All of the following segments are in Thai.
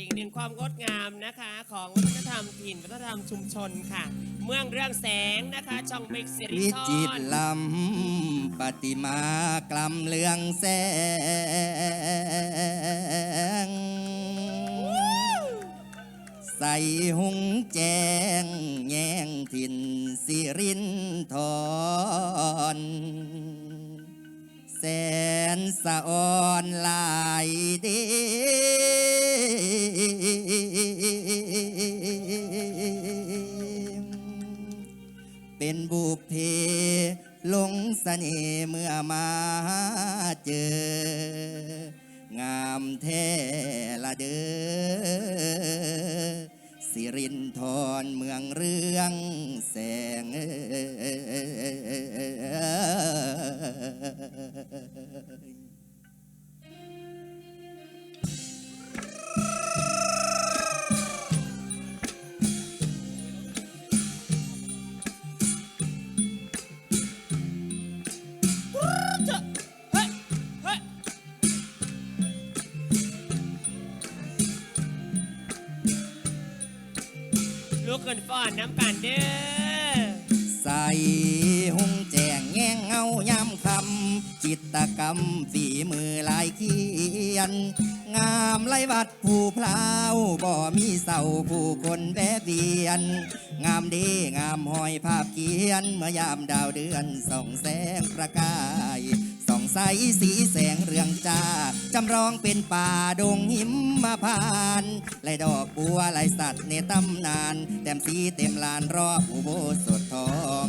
อีกหนึ่งความงดงามนะคะ ของวัฒนธรรมถิ่นวัฒนธรรมชุมชนค่ะ เมืองเรื่องแสงนะคะช่องเมกซิริวิทจิตรรลำปฏิมากลำเลืองแสง ใส่หุงแจงแยงถิ่นสิรินทรแสนสะออนหลายเด นีเมื่อมาเจองามเทละเดอสิรินทรเมืองเรื่องแสง ลูกเกินฟ้อนน้ำกันเด้อใส่หุงแจงแง่งเงายามคำจิตกรรมฝีมือลายเขียน งามไรวัดผู้พลาวบ่มีเศร้าผู้คนแวะเวียน งามดีงามหอยภาพเขียน เมื่อยามดาวเดือนส่องแสงประกายส่องใสสีแส องจ้าจำลองเป็นป่าดงหิมมาพานต์ไรดอกบัวไรสัตว์ในตำนาน แต้มสีเต็มลานรอบอุโบสถทอง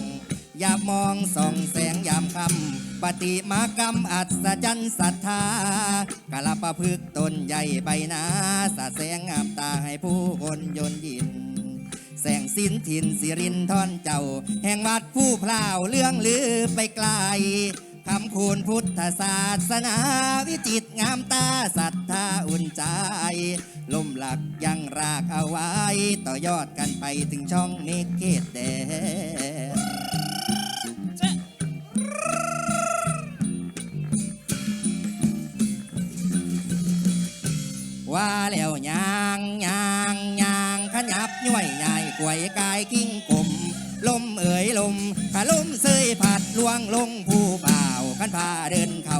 อยามมองส่องแสงยามคำปฏิมากรรมอัศจรรย์ศรัทธากะลาประพฤกษ์ต้นใหญ่ใบหนาสาแสงงามตาให้ผู้คนยนยิน แสงสินถิ่นสิรินทอนเจ้า แห่งวัดผู้พลาวเรื่องลือไปไกล คำคูณพุทธศาสนาวิจิตงามตาศรัทธาอุ่นใจลมหลักยังรากเอาไว้ ต่อยอดกันไปถึงช่องเมฆเกตแดนว่าแล้วยางยางยางขยับย่วยใหญ่กวยกายกิ้งกลมลมเอ่ยลมขาลมเสยผัดลวงลงผูันพาเดินเขา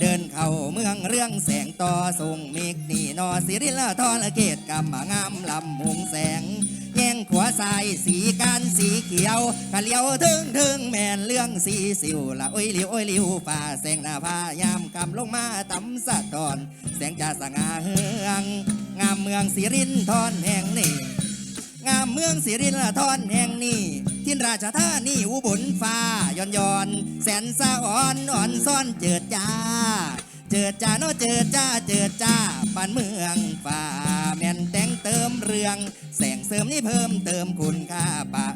เดินเขาเมืองเรื่องแสงต่อทรงเมฆนี่นอสิริละทอนเกตกำมงามลำหงแสงแย่งขวาสายสีการสีเขียวกะเลียวถึงถึงแม่นเรื่องสีสิวละโอ้ยเลียวโอ้ยเลียวฝ่าแสงหน้าพายามคำลงมาตำสะตอน แสงจะสง่าเฮืองงามเมืองสิรินทรแห่งนี้งามเมืองสิรินทรแห่งนี้ ราชธานีอุบลฟ้าย้อนย้อนแสนสะอ่อนอ่อนซ่อนเจิดจ้า เจิดจ้าโนเจิดจ้าเจิดจ้าบ้านเมืองฟ้าแม่นแต่งเติมเรือง แสงเสริมนี่เพิ่มเติมคุณค่าปะ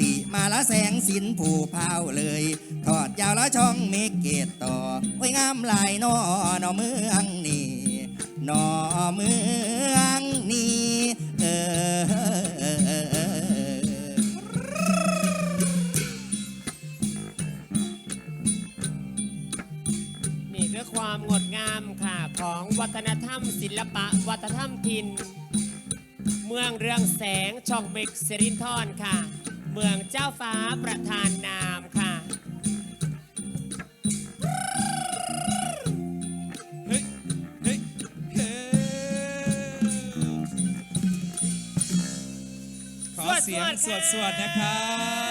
ติมาละแสงสินผูเผาเลยทอดยาวละช่องเมฆเกตต่อโอ้ยงามลายนอนอเมืองนี่นอเมือง ของวัฒนธรรม ศิลปะ วัฒนธรรมถิ่นเมืองเรืองแสงช่องเมกซิรินทรค่ะ เมืองเจ้าฟ้าประธานนามค่ะเฮ้ยเฮ้ยเฮ้ยขอเสียงสวดสวดๆนะครับ